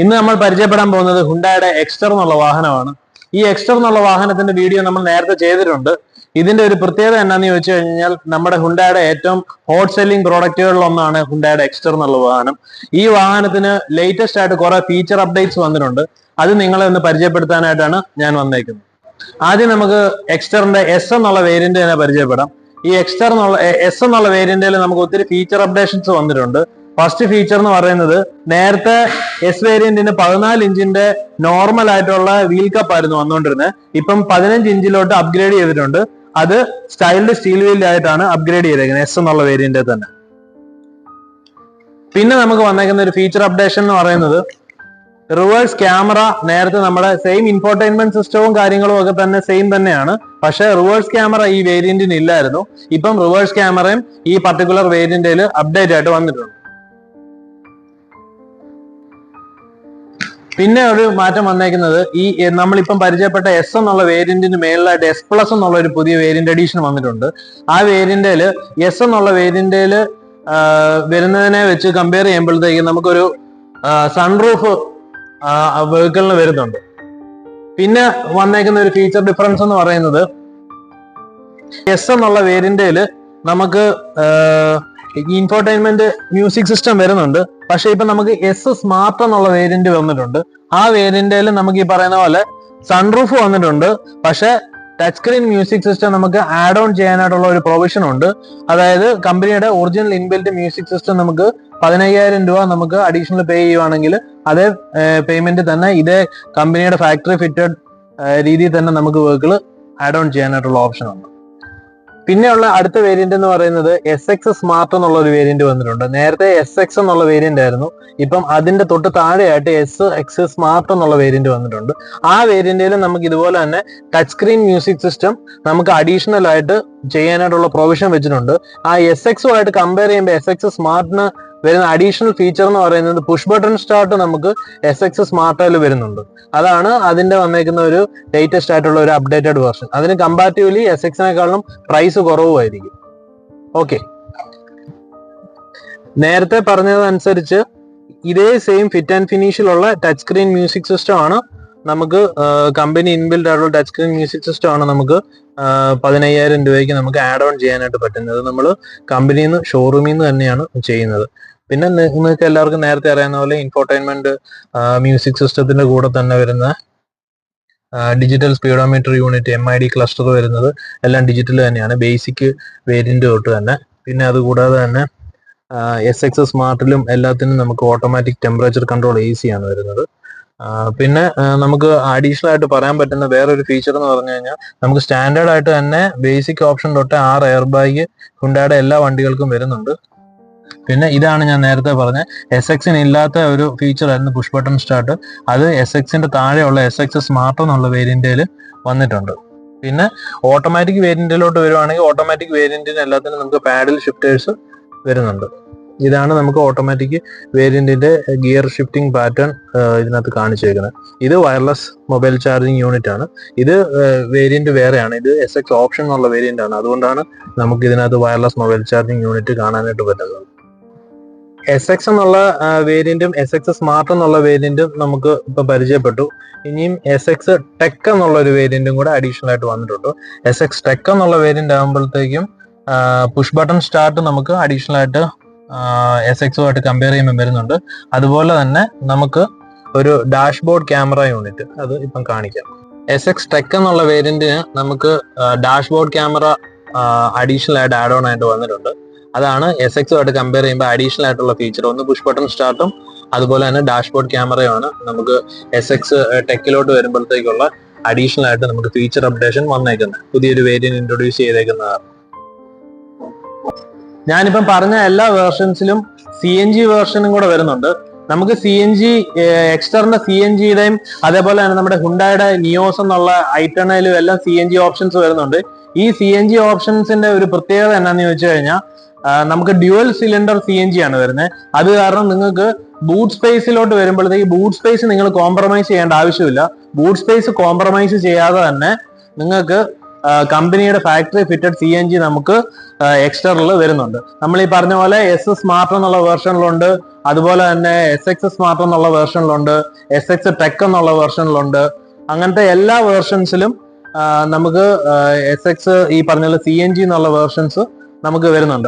ഇന്ന് നമ്മൾ പരിചയപ്പെടാൻ പോകുന്നത് ഹുണ്ടായുടെ എക്സ്റ്റർ എന്നുള്ള വാഹനമാണ്. ഈ എക്സ്റ്റർ എന്നുള്ള വാഹനത്തിന്റെ വീഡിയോ നമ്മൾ നേരത്തെ ചെയ്തിട്ടുണ്ട്. ഇതിന്റെ ഒരു പ്രത്യേകത എന്നാന്ന് ചോദിച്ചു കഴിഞ്ഞാൽ നമ്മുടെ ഹുണ്ടായുടെ ഏറ്റവും ഹോട്ട് സെല്ലിംഗ് പ്രോഡക്റ്റുകളിൽ ഒന്നാണ് ഹുണ്ടായുടെ എക്സ്റ്റർ എന്നുള്ള വാഹനം. ഈ വാഹനത്തിന് ലേറ്റസ്റ്റ് ആയിട്ട് കുറെ ഫീച്ചർ അപ്ഡേറ്റ്സ് വന്നിട്ടുണ്ട്. അത് നിങ്ങളെ ഒന്ന് പരിചയപ്പെടുത്താനായിട്ടാണ് ഞാൻ വന്നേക്കുന്നത്. ആദ്യം നമുക്ക് എക്സ്റ്ററിന്റെ എസ് എന്നുള്ള വേരിയന്റ് തന്നെ പരിചയപ്പെടാം. ഈ എക്സ്റ്റർ എന്നുള്ള എസ് എന്നുള്ള വേരിയന്റിൽ നമുക്ക് ഒത്തിരി ഫീച്ചർ അപ്ഡേഷൻസ് വന്നിട്ടുണ്ട്. ഫസ്റ്റ് ഫീച്ചർ എന്ന് പറയുന്നത് നേരത്തെ എസ് വേരിയന്റിന് പതിനാല് ഇഞ്ചിന്റെ നോർമൽ ആയിട്ടുള്ള വീൽ കപ്പ് ആയിരുന്നു വന്നുകൊണ്ടിരുന്നത് ഇപ്പം പതിനഞ്ച് ഇഞ്ചിലോട്ട് അപ്ഗ്രേഡ് ചെയ്തിട്ടുണ്ട്. അത് സ്റ്റൈൽഡ് സ്റ്റീൽ വീൽ ആയിട്ടാണ് അപ്ഗ്രേഡ് ചെയ്തേക്കുന്നത് എസ് എന്നുള്ള വേരിയന്റ് തന്നെ. പിന്നെ നമുക്ക് വന്നേക്കുന്ന ഒരു ഫീച്ചർ അപ്ഡേഷൻ എന്ന് പറയുന്നത് റിവേഴ്സ് ക്യാമറ നേരത്തെ നമ്മുടെ സെയിം ഇൻഫോർടൈൻമെന്റ് സിസ്റ്റവും കാര്യങ്ങളും ഒക്കെ തന്നെ സെയിം തന്നെയാണ്. പക്ഷെ റിവേഴ്സ് ക്യാമറ ഈ വേരിയന്റിന് ഇല്ലായിരുന്നു. ഇപ്പം റിവേഴ്സ് ക്യാമറയും ഈ പർട്ടിക്കുലർ വേരിയന്റിൽ അപ്ഡേറ്റ് ആയിട്ട് വന്നിട്ടുണ്ട്. പിന്നെ ഒരു മാറ്റം വന്നേക്കുന്നത് ഈ നമ്മളിപ്പം പരിചയപ്പെട്ട എസ് എന്നുള്ള വേരിയന്റിന് മേളിലായിട്ട് എസ് പ്ലസ് എന്നുള്ള ഒരു പുതിയ വേരിയന്റ് അഡീഷൻ വന്നിട്ടുണ്ട്. ആ വേരിയന്റിൽ എസ് എന്നുള്ള വേരിയന്റിൽ വരുന്നതിനെ വെച്ച് കമ്പയർ ചെയ്യുമ്പോഴത്തേക്ക് നമുക്കൊരു സൺറൂഫ് വെഹിക്കിളിന് വരുന്നുണ്ട്. പിന്നെ വന്നേക്കുന്ന ഒരു ഫീച്ചർ ഡിഫറൻസ് എന്ന് പറയുന്നത് എസ് എന്നുള്ള വേരിയന്റിൽ നമുക്ക് ഇൻഫോർടൈൻമെന്റ് മ്യൂസിക് സിസ്റ്റം വരുന്നുണ്ട്. പക്ഷെ ഇപ്പൊ നമുക്ക് എസ് സ്മാർട്ട് എന്നുള്ള വേരിയന്റ് വന്നിട്ടുണ്ട്. ആ വേരിയന്റിൽ നമുക്ക് ഈ പറയുന്ന പോലെ സൺറൂഫ് വന്നിട്ടുണ്ട്. പക്ഷെ ടച്ച് സ്ക്രീൻ മ്യൂസിക് സിസ്റ്റം നമുക്ക് ആഡ് ഓൺ ചെയ്യാനായിട്ടുള്ള ഒരു പ്രൊവിഷൻ ഉണ്ട്. അതായത് കമ്പനിയുടെ ഒറിജിനൽ ഇൻബിൽറ്റ് മ്യൂസിക് സിസ്റ്റം നമുക്ക് പതിനയ്യായിരം രൂപ നമുക്ക് അഡീഷണൽ പേ ചെയ്യുവാണെങ്കിൽ അതേ പേയ്മെന്റ് തന്നെ ഇതേ കമ്പനിയുടെ ഫാക്ടറി ഫിറ്റഡ് രീതിയിൽ തന്നെ നമുക്ക് വർക്കുകൾ ആഡ് ഓൺ ചെയ്യാനായിട്ടുള്ള ഓപ്ഷൻ ഉണ്ട്. പിന്നെയുള്ള അടുത്ത വേരിയന്റ് എന്ന് പറയുന്നത് എസ് എക്സ് സ്മാർട്ട് എന്നുള്ള ഒരു വേരിയന്റ് വന്നിട്ടുണ്ട്. നേരത്തെ എസ് എക്സ് എന്നുള്ള വേരിയന്റ് ആയിരുന്നു. ഇപ്പം അതിന്റെ തൊട്ട് താഴെയായിട്ട് എസ് എക്സ് സ്മാർട്ട് എന്നുള്ള വേരിയന്റ് വന്നിട്ടുണ്ട്. ആ വേരിയന്റിൽ നമുക്ക് ഇതുപോലെ തന്നെ ടച്ച് സ്ക്രീൻ മ്യൂസിക് സിസ്റ്റം നമുക്ക് അഡീഷണൽ ആയിട്ട് ചെയ്യാനായിട്ടുള്ള പ്രൊവിഷൻ വെച്ചിട്ടുണ്ട്. ആ എസ് എക്സുമായിട്ട് കമ്പയർ ചെയ്യുമ്പോൾ എസ് എക്സ് സ്മാർട്ടിന് വരുന്ന അഡീഷണൽ ഫീച്ചർ എന്ന് പറയുന്നത് പുഷ് ബട്ടൺ സ്റ്റാർട്ട് നമുക്ക് എസ് എക്സ് സ്മാർട്ടിൽ വരുന്നുണ്ട്. അതാണ് അതിന്റെ വന്നേക്കുന്ന ഒരു ലേറ്റസ്റ്റ് ആയിട്ടുള്ള ഒരു അപ്ഡേറ്റഡ് വേർഷൻ അതിന് കമ്പാരിറ്റീവ്ലി എസ് എക്സിനെക്കാളും പ്രൈസ് കുറവുമായിരിക്കും. ഓക്കെ നേരത്തെ പറഞ്ഞതനുസരിച്ച് ഇതേ സെയിം ഫിറ്റ് ആൻഡ് ഫിനിഷിലുള്ള ടച്ച് സ്ക്രീൻ മ്യൂസിക് സിസ്റ്റം ആണ് നമുക്ക് കമ്പനി ഇൻബിൽഡ് ആയിട്ടുള്ള ടച്ച് സ്ക്രീൻ മ്യൂസിക് സിസ്റ്റം ആണ് നമുക്ക് പതിനയ്യായിരം രൂപയ്ക്ക് നമുക്ക് ആഡ് ഓൺ ചെയ്യാനായിട്ട് പറ്റുന്നത്. നമ്മൾ കമ്പനിയിൽ നിന്ന് ഷോറൂമിൽ നിന്ന് തന്നെയാണ് ചെയ്യുന്നത്. പിന്നെ നിങ്ങൾക്ക് എല്ലാവർക്കും നേരത്തെ അറിയാവുന്ന പോലെ ഇൻഫോർടൈൻമെന്റ് മ്യൂസിക് സിസ്റ്റത്തിന്റെ കൂടെ തന്നെ വരുന്ന digital speedometer unit M I D cluster വരുന്നത് എല്ലാം ഡിജിറ്റൽ തന്നെയാണ്. ബേസിക് വേരിയന്റ് തൊട്ട് തന്നെ. പിന്നെ അതുകൂടാതെ തന്നെ എസ് എക്സ് സ്മാർട്ടിലും എല്ലാത്തിനും നമുക്ക് ഓട്ടോമാറ്റിക് ടെമ്പറേച്ചർ കൺട്രോൾ സി ആണ് വരുന്നത്. പിന്നെ നമുക്ക് അഡീഷണൽ ആയിട്ട് പറയാൻ പറ്റുന്ന വേറൊരു ഫീച്ചർ എന്ന് പറഞ്ഞു കഴിഞ്ഞാൽ നമുക്ക് സ്റ്റാൻഡേർഡ് ആയിട്ട് തന്നെ ബേസിക് ഓപ്ഷൻ തൊട്ട് ആറ് എയർ ബാഗ് ഹുണ്ടായുടെ എല്ലാ വണ്ടികൾക്കും വരുന്നുണ്ട്. പിന്നെ ഇതാണ് ഞാൻ നേരത്തെ പറഞ്ഞ എസ് എക്സിന് ഇല്ലാത്ത ഒരു ഫീച്ചർ ആയിരുന്നു പുഷ് ബട്ടൺ സ്റ്റാർട്ട് അത് എസ് എക്സിന്റെ താഴെയുള്ള എസ് എക്സ് സ്മാർട്ട് എന്നുള്ള വേരിയന്റിൽ വന്നിട്ടുണ്ട്. പിന്നെ ഓട്ടോമാറ്റിക് വേരിയന്റിലോട്ട് വരുവാണെങ്കിൽ ഓട്ടോമാറ്റിക് വേരിയന്റിന് എല്ലാത്തിനും നമുക്ക് പാഡിൽ ഷിഫ്റ്റേഴ്സ് വരുന്നുണ്ട്. ഇതാണ് നമുക്ക് ഓട്ടോമാറ്റിക് വേരിയന്റിന്റെ ഗിയർ ഷിഫ്റ്റിംഗ് പാറ്റേൺ ഇതിനകത്ത് കാണിച്ചേക്കുന്നത്. ഇത് വയർലെസ് മൊബൈൽ ചാർജിങ് യൂണിറ്റ് ആണ്. ഇത് വേരിയന്റ് വേറെയാണ്. ഇത് എസ് എക്സ് ഓപ്ഷൻ എന്നുള്ള വേരിയന്റ് ആണ്. അതുകൊണ്ടാണ് നമുക്ക് ഇതിനകത്ത് വയർലെസ് മൊബൈൽ ചാർജിങ് യൂണിറ്റ് കാണാനായിട്ട് പറ്റുന്നത്. എസ് എക്സ് എന്നുള്ള വേരിയന്റും എസ് എക്സ് സ്മാർട്ട് എന്നുള്ള വേരിയന്റും നമുക്ക് ഇപ്പൊ പരിചയപ്പെട്ടു. ഇനിയും എസ് എക്സ് ടെക് എന്നുള്ള ഒരു വേരിയന്റും കൂടെ അഡീഷണൽ ആയിട്ട് വന്നിട്ടുണ്ട്. എസ് എക്സ് ടെക് എന്നുള്ള വേരിയന്റ് ആകുമ്പോഴത്തേക്കും പുഷ് ബട്ടൺ സ്റ്റാർട്ട് നമുക്ക് അഡീഷണൽ ആയിട്ട് എസ് എക്സുമായിട്ട് കമ്പയർ ചെയ്യുമ്പോൾ വരുന്നുണ്ട്. അതുപോലെ തന്നെ നമുക്ക് ഒരു ഡാഷ്ബോർഡ് ക്യാമറ യൂണിറ്റ് അത് ഇപ്പം കാണിക്കാം. എസ് എക്സ് ടെക് എന്നുള്ള വേരിയന്റിന് നമുക്ക് ഡാഷ്ബോർഡ് ക്യാമറ അഡീഷണൽ ആയിട്ട് ആഡ് ഓൺ ആയിട്ട് വന്നിട്ടുണ്ട്. അതാണ് എസ് എക്സുമായിട്ട് കമ്പയർ ചെയ്യുമ്പോൾ അഡീഷണൽ ആയിട്ടുള്ള ഫീച്ചർ ഒന്ന് പുഷ് ബട്ടൺ സ്റ്റാർട്ടും അതുപോലെ തന്നെ ഡാഷ്ബോർഡ് ക്യാമറയുമാണ് നമുക്ക് എസ് എക്സ് ടെക്കിലോട്ട് വരുമ്പോഴത്തേക്കുള്ള അഡീഷണൽ ആയിട്ട് നമുക്ക് ഫീച്ചർ അപ്ഡേഷൻ വന്നേക്കുന്നത്. പുതിയൊരു വേരിയന്റ് ഇൻട്രൊഡ്യൂസ് ചെയ്തേക്കുന്നതാണ്. ഞാനിപ്പം പറഞ്ഞ എല്ലാ വേർഷൻസിലും സി എൻ ജി വേർഷനും കൂടെ വരുന്നുണ്ട്. നമുക്ക് സി എൻ ജി എക്സ്റ്ററിന്റെ സി എൻ ജിയുടെയും അതേപോലെ തന്നെ നമ്മുടെ ഹുണ്ടായുടെ നിയോസ് എന്നുള്ള ഐറ്റണയിലും എല്ലാം സി എൻ ജി ഓപ്ഷൻസ് വരുന്നുണ്ട്. ഈ സി എൻ ജി ഓപ്ഷൻസിന്റെ ഒരു പ്രത്യേകത എന്നാന്ന് ചോദിച്ചു കഴിഞ്ഞാൽ നമുക്ക് dual cylinder C N G ആണ് വരുന്നത് അത് കാരണം നിങ്ങൾക്ക് ബൂട്ട് സ്പേസിലോട്ട് വരുമ്പോഴത്തേക്ക് ബൂട്ട് സ്പേസ് നിങ്ങൾ കോംപ്രമൈസ് ചെയ്യേണ്ട ആവശ്യമില്ല. ബൂട്ട് സ്പേസ് കോംപ്രമൈസ് ചെയ്യാതെ തന്നെ നിങ്ങൾക്ക് കമ്പനിയുടെ factory fitted C N G നമുക്ക് എക്സ്റ്ററിൽ വരുന്നുണ്ട്. നമ്മൾ ഈ പറഞ്ഞ പോലെ എസ് സ്മാർട്ട് എന്നുള്ള വേർഷനിലുണ്ട്. അതുപോലെ തന്നെ എസ് എക്സ് സ്മാർട്ട് എന്നുള്ള വേർഷനിലുണ്ട്. എസ് എക്സ് ടെക് എന്നുള്ള വേർഷനിലുണ്ട്. അങ്ങനത്തെ എല്ലാ വേർഷൻസിലും നമുക്ക് എസ് എക്സ് ഈ പറഞ്ഞ സി എൻ ജി എന്നുള്ള വേർഷൻസ് നമുക്ക് വരുന്നുണ്ട്.